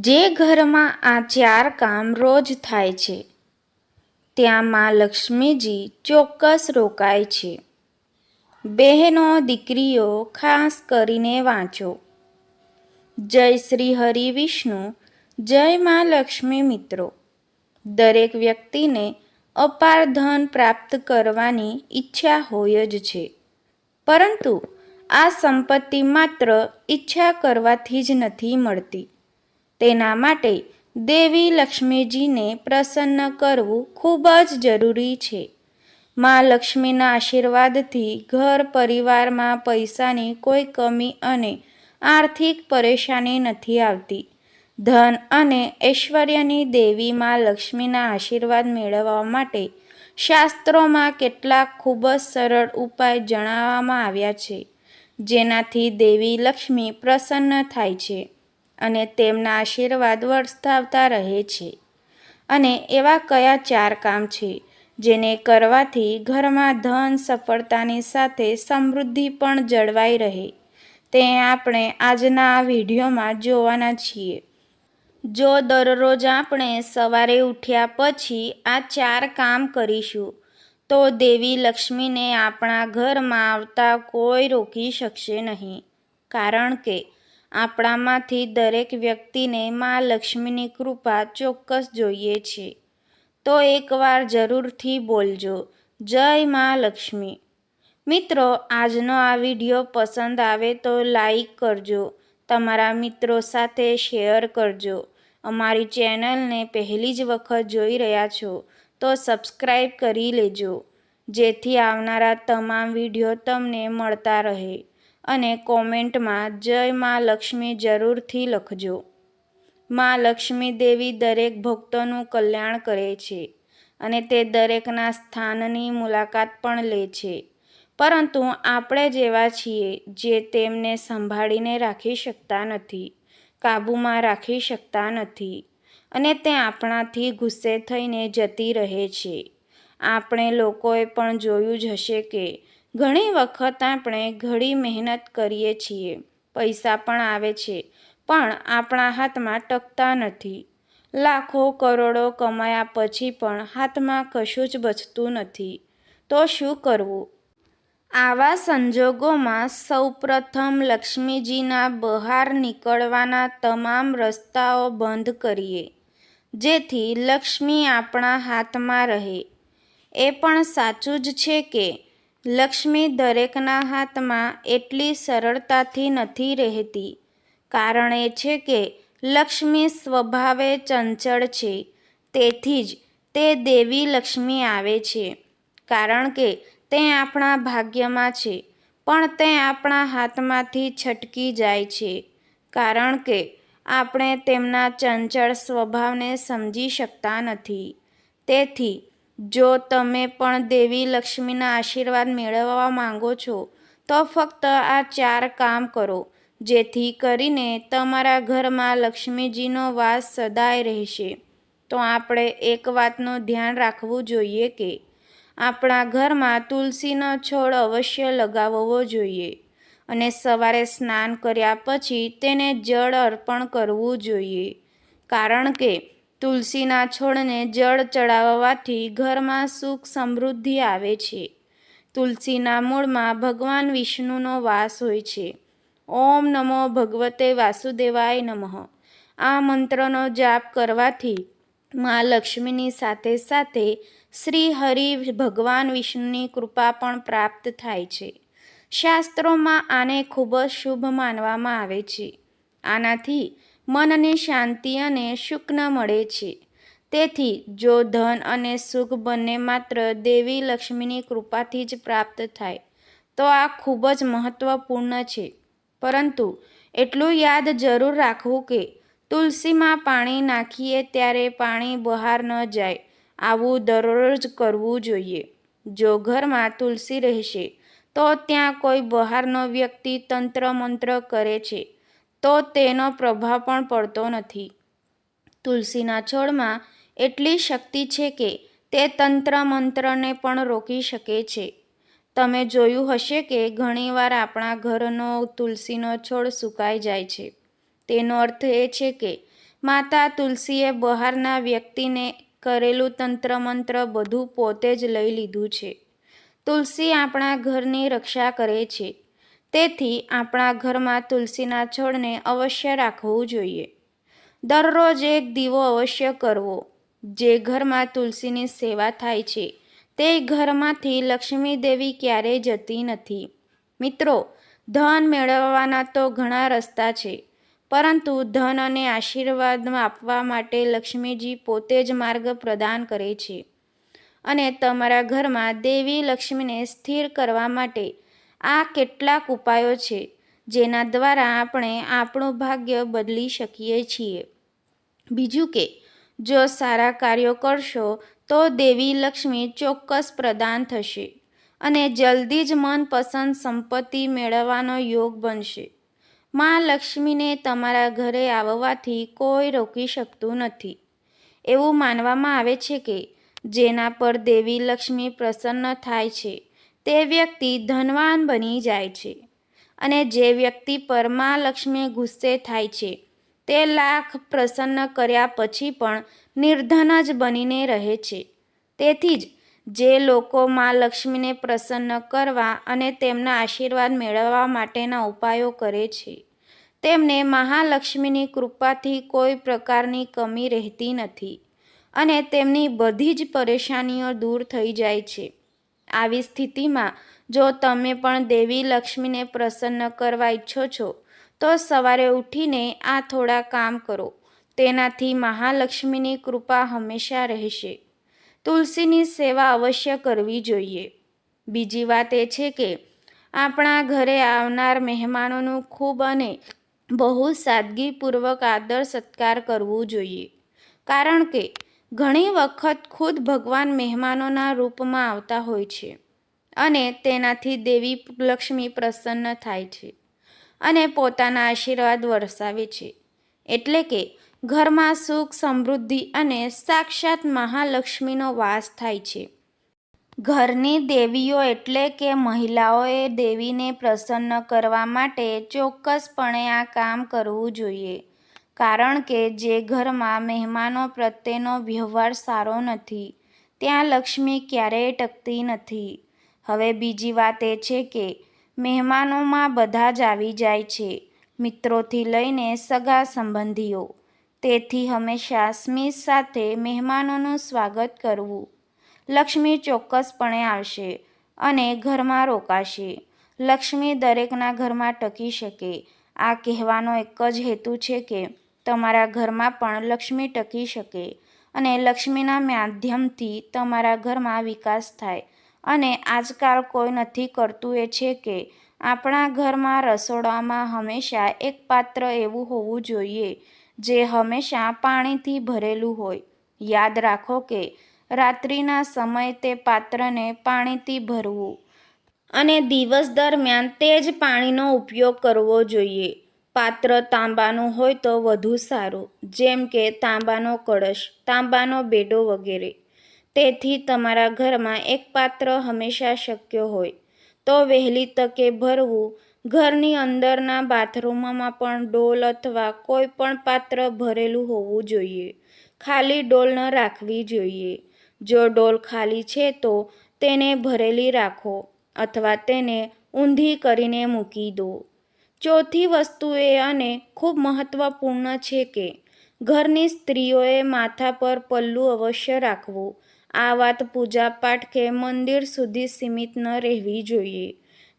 જે ઘરમાં આ ચાર કામ રોજ થાય છે ત્યાં માં લક્ષ્મીજી ચોક્કસ રોકાય છે. બહેનો દીકરીઓ ખાસ કરીને વાંચો. જય શ્રી હરિ વિષ્ણુ, જય માં લક્ષ્મી મિત્રો. દરેક વ્યક્તિને અપાર ધન પ્રાપ્ત કરવાની ઈચ્છા હોય જ છે. પરંતુ આ સંપત્તિ માત્ર ઈચ્છા કરવાથી જ નથી મળતી. તેના માટે દેવી લક્ષ્મીજીને પ્રસન્ન કરવું ખૂબ જ જરૂરી છે. માં લક્ષ્મીના આશીર્વાદથી ઘર પરિવારમાં પૈસાની કોઈ કમી અને આર્થિક પરેશાની નથી આવતી. ધન અને ઐશ્વર્યની દેવી માં લક્ષ્મીના આશીર્વાદ મેળવવા માટે શાસ્ત્રોમાં કેટલાક ખૂબ જ સરળ ઉપાય જણાવવામાં આવ્યા છે. જેનાથી દેવી લક્ષ્મી પ્રસન્ન થાય છે. અને તેમના આશીર્વાદ વરસાવતા રહે છે. અને એવા કયા ચાર કામ છે, જેને કરવાથી ઘરમાં ધન સફળતાની સાથે સમૃદ્ધિ પણ જળવાઈ રહે, તે આપણે આજના આ વિડીયોમાં જોવાના છીએ. જો દરરોજ આપણે સવારે ઉઠ્યા પછી આ ચાર કામ કરીશું, તો દેવી લક્ષ્મીને આપણા ઘરમાં આવતા કોઈ રોકી શકશે નહીં. કારણ કે આપણામાંથી દરેક વ્યક્તિને મા લક્ષ્મીની કૃપા ચોક્કસ જોઈએ છે. તો એકવાર જરૂરથી બોલજો, જય મા લક્ષ્મી. મિત્રો, આજનો આ વીડિયો પસંદ આવે તો લાઈક કરજો, તમારા મિત્રો સાથે શેર કરજો. અમારી ચેનલને પહેલી જ વખત જોઈ રહ્યા છો તો સબસ્ક્રાઈબ કરી લેજો, જેથી આવનારા તમામ વીડિયો તમને મળતા રહે. અને કોમેન્ટમાં જય માં લક્ષ્મી જરૂરથી લખજો. માં લક્ષ્મી દેવી દરેક ભક્તોનું કલ્યાણ કરે છે અને તે દરેકના સ્થાનની મુલાકાત પણ લે છે. પરંતુ આપણે જેવા છીએ જે તેમને સંભાળીને રાખી શકતા નથી, કાબૂમાં રાખી શકતા નથી અને તે આપણાથી ગુસ્સે થઈને જતી રહે છે. આપણે લોકોએ પણ જોયું જ હશે કે ઘણી વખત આપણે ઘણી મહેનત કરીએ છીએ, પૈસા પણ આવે છે, પણ આપણા હાથમાં ટકતા નથી. લાખો કરોડો કમાયા પછી પણ હાથમાં કશું જ બચતું નથી. તો શું કરવું? આવા સંજોગોમાં સૌપ્રથમ લક્ષ્મીજીના બહાર નીકળવાના તમામ રસ્તાઓ બંધ કરીએ, જેથી લક્ષ્મી આપણા હાથમાં રહે. એ પણ સાચું જ છે કે લક્ષ્મી દરેકના હાથમાં એટલી સરળતાથી નથી રહેતી. કારણ એ છે કે લક્ષ્મી સ્વભાવે ચંચળ છે. તેથી જ તે દેવી લક્ષ્મી આવે છે. કારણ કે તે આપણા ભાગ્યમાં છે, પણ તે આપણા હાથમાંથી છટકી જાય છે. કારણ કે આપણે તેમના ચંચળ સ્વભાવને સમજી શકતા નથી. તેથી જો તમે પણ દેવી લક્ષ્મીના આશીર્વાદ મેળવવા માંગો છો, તો ફક્ત આ ચાર કામ કરો, જેથી કરીને તમારા ઘરમાં લક્ષ્મીજીનો વાસ સદાય રહેશે. તો આપણે એક વાતનું ધ્યાન રાખવું જોઈએ કે, આપણા ઘરમાં તુલસીનો છોડ અવશ્ય લગાવવો જોઈએ અને સવારે સ્નાન કર્યા પછી તેને જળ અર્પણ કરવું જોઈએ. કારણ કે તુલસીના છોડને જળ ચડાવવાથી ઘરમાં સુખ સમૃદ્ધિ આવે છે. તુલસીના મૂળમાં ભગવાન વિષ્ણુનો વાસ હોય છે. ઓમ નમો ભગવતે વાસુદેવાય નમઃ. આ મંત્રનો જાપ કરવાથી મા લક્ષ્મીની સાથે સાથે શ્રી હરિ ભગવાન વિષ્ણુની કૃપા પણ પ્રાપ્ત થાય છે. શાસ્ત્રોમાં આને ખૂબ જ શુભ માનવામાં આવે છે. આનાથી મનને શાંતિ અને સુખ મળે છે. તેથી જો ધન અને સુખ બંને માત્ર દેવી લક્ષ્મીની કૃપાથી જ પ્રાપ્ત થાય, તો આ ખૂબ જ મહત્વપૂર્ણ છે. પરંતુ એટલું યાદ જરૂર રાખવું કે તુલસીમાં પાણી નાખીએ ત્યારે પાણી બહાર ન જાય, આવું દરરોજ કરવું જોઈએ. જો ઘરમાં તુલસી રહેશે, તો ત્યાં કોઈ બહારનો વ્યક્તિ તંત્ર મંત્ર કરે છે. તો તેનો પ્રભાવ પણ પડતો નથી. તુલસીના છોડમાં એટલી શક્તિ છે કે તે તંત્ર મંત્રને પણ રોકી શકે છે. તમે જોયું હશે કે ઘણીવાર આપણા ઘરનો તુલસીનો છોડ સુકાઈ જાય છે. તેનો અર્થ એ છે કે માતા તુલસીએ બહારના વ્યક્તિને કરેલું તંત્ર મંત્ર બધું પોતે જ લઈ લીધું છે. તુલસી આપણા ઘરની રક્ષા કરે છે. તેથી આપણા ઘરમાં તુલસીના છોડને અવશ્ય રાખવું જોઈએ. દરરોજ એક દીવો અવશ્ય કરવો. જે ઘરમાં તુલસીની સેવા થાય છે, તે ઘરમાંથી લક્ષ્મી દેવી ક્યારેય જતી નથી. મિત્રો, ધન મેળવવાના તો ઘણા રસ્તા છે, પરંતુ ધન અને આશીર્વાદ આપવા માટે લક્ષ્મીજી પોતે જ માર્ગ પ્રદાન કરે છે. અને તમારા ઘરમાં દેવી લક્ષ્મીને સ્થિર કરવા માટે આ કેટલાક ઉપાયો છે, જેના દ્વારા આપણે આપણું ભાગ્ય બદલી શકીએ છીએ. બીજું કે, જો સારા કાર્યો કરશો, તો દેવી લક્ષ્મી ચોક્કસ પ્રદાન થશે અને જલ્દી જ મનપસંદ સંપત્તિ મેળવવાનો યોગ બનશે. માં લક્ષ્મીને તમારા ઘરે આવવાથી કોઈ રોકી શકતું નથી. એવું માનવામાં આવે છે કે, જેના પર દેવી લક્ષ્મી પ્રસન્ન થાય છે તે વ્યક્તિ ધનવાન બની જાય છે અને જે વ્યક્તિ પરમાં લક્ષ્મી ગુસ્સે થાય છે, તે લાખ પ્રસન્ન કર્યા પછી પણ નિર્ધન જ બનીને રહે છે. તેથી જ જે લોકો મા લક્ષ્મીને પ્રસન્ન કરવા અને તેમના આશીર્વાદ મેળવવા માટેના ઉપાયો કરે છે, તેમને મહાલક્ષ્મીની કૃપાથી કોઈ પ્રકારની કમી રહેતી નથી અને તેમની બધી જ પરેશાનીઓ દૂર થઈ જાય છે. આવી સ્થિતિમાં જો તમે પણ દેવી લક્ષ્મીને પ્રસન્ન કરવા ઈચ્છો છો, તો સવારે ઉઠીને આ થોડા કામ કરો. તેનાથી મહાલક્ષ્મીની કૃપા હંમેશા રહેશે. તુલસીની સેવા અવશ્ય કરવી જોઈએ. બીજી વાત એ છે કે, આપણા ઘરે આવનાર મહેમાનોનું ખૂબ અને બહુ સાદગીપૂર્વક આદર સત્કાર કરવું જોઈએ. કારણ કે ઘણી વખત ખુદ ભગવાન મહેમાનોના રૂપમાં આવતા હોય છે અને તેનાથી દેવી લક્ષ્મી પ્રસન્ન થાય છે અને પોતાના આશીર્વાદ વરસાવે છે. એટલે કે ઘરમાં સુખ, સમૃદ્ધિ અને સાક્ષાત મહાલક્ષ્મીનો વાસ થાય છે. ઘરની દેવીઓ એટલે કે મહિલાઓએ દેવીને પ્રસન્ન કરવા માટે ચોક્કસપણે આ કામ કરવું જોઈએ. કારણ કે જે ઘરમાં મહેમાનો પ્રત્યેનો વ્યવહાર સારો નથી, ત્યાં લક્ષ્મી ક્યારેય ટકતી નથી. હવે બીજી વાત એ છે કે મહેમાનોમાં બધા જ આવી જાય છે, મિત્રોથી લઈને સગા સંબંધીઓ. તેથી હંમેશા સ્મિત સાથે મહેમાનોનું સ્વાગત કરવું લક્ષ્મી ચોક્કસપણે આવશે અને ઘરમાં રોકાશે. લક્ષ્મી દરેકના ઘરમાં ટકી શકે. આ કહેવાનો એક જ હેતુ છે કે તમારા ઘરમાં પણ લક્ષ્મી ટકી શકે અને લક્ષ્મીના માધ્યમથી તમારા ઘરમાં વિકાસ થાય. અને આજકાલ કોઈ નથી કરતું એ છે કે આપણા ઘરમાં રસોડામાં હંમેશા એક પાત્ર એવું હોવું જોઈએ જે હંમેશા પાણીથી ભરેલું હોય. યાદ રાખો કે રાત્રિના સમયે તે પાત્રને પાણીથી ભરવું અને દિવસ દરમિયાન તે જ પાણીનો ઉપયોગ કરવો જોઈએ. પાત્ર તાંબાનું હોય તો વધુ સારું. જેમ કે તાંબાનો કળશ, તાંબાનો બેડો વગેરે. તેથી તમારા ઘરમાં એક પાત્ર હંમેશા શક્ય હોય. તો વહેલી તકે ભરવું, ઘરની અંદરના બાથરૂમમાં પણ ડોલ અથવા કોઈ પણ પાત્ર ભરેલું હોવું જોઈએ. ખાલી ડોલ ન રાખવી જોઈએ. જો ડોલ ખાલી છે તો તેને ભરેલી રાખો અથવા તેને ઊંધી કરીને મૂકી દો. ચોથી વસ્તુ એ અને ખૂબ મહત્વપૂર્ણ છે કે ઘરની સ્ત્રીઓએ માથા પર પલ્લું અવશ્ય રાખવું. આ વાત પૂજાપાઠ કે મંદિર સુધી સીમિત ન રહેવી જોઈએ.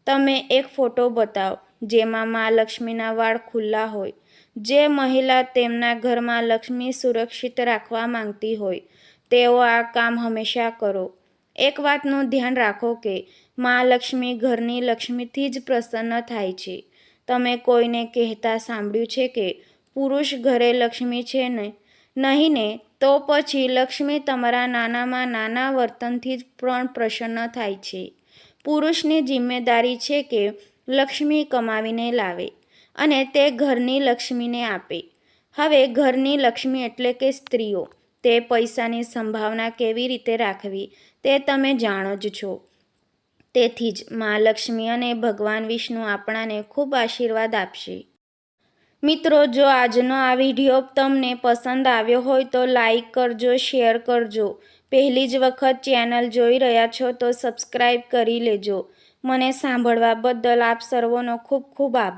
તમે એક ફોટો બતાવો, જેમાં મા લક્ષ્મીના વાળ ખુલ્લા હોય, જે મહિલા તેમના ઘરમાં લક્ષ્મી સુરક્ષિત રાખવા માંગતી હોય. તેઓ આ કામ હંમેશા કરો. એક વાતનું ધ્યાન રાખો કે મા લક્ષ્મી ઘરની લક્ષ્મીથી જ પ્રસન્ન થાય છે. તમે કોઈને કહેતા સાંભળ્યું છે કે પુરુષ ઘરે લક્ષ્મી છે ને? નહીં ને, તો પછી લક્ષ્મી તમારા નાનામાં નાના વર્તનથી જ પણ પ્રસન્ન થાય છે. પુરુષની જિમ્મેદારી છે કે લક્ષ્મી કમાવીને લાવે અને તે ઘરની લક્ષ્મીને આપે. હવે ઘરની લક્ષ્મી એટલે કે સ્ત્રીઓ, તે પૈસાની સંભાવના કેવી રીતે રાખવી તે તમે જાણો જ છો. તેથી જ મા લક્ષ્મી અને ભગવાન વિષ્ણુ આપણાને ખૂબ આશીર્વાદ આપશે. મિત્રો, જો આજનો આ વીડિયો તમને પસંદ આવ્યો હોય તો લાઈક કરજો, શેર કરજો. પહેલી જ વખત ચેનલ જોઈ રહ્યા છો તો સબસ્ક્રાઈબ કરી લેજો. મને સાંભળવા બદલ આપ સર્વોનો ખૂબ ખૂબ આભાર.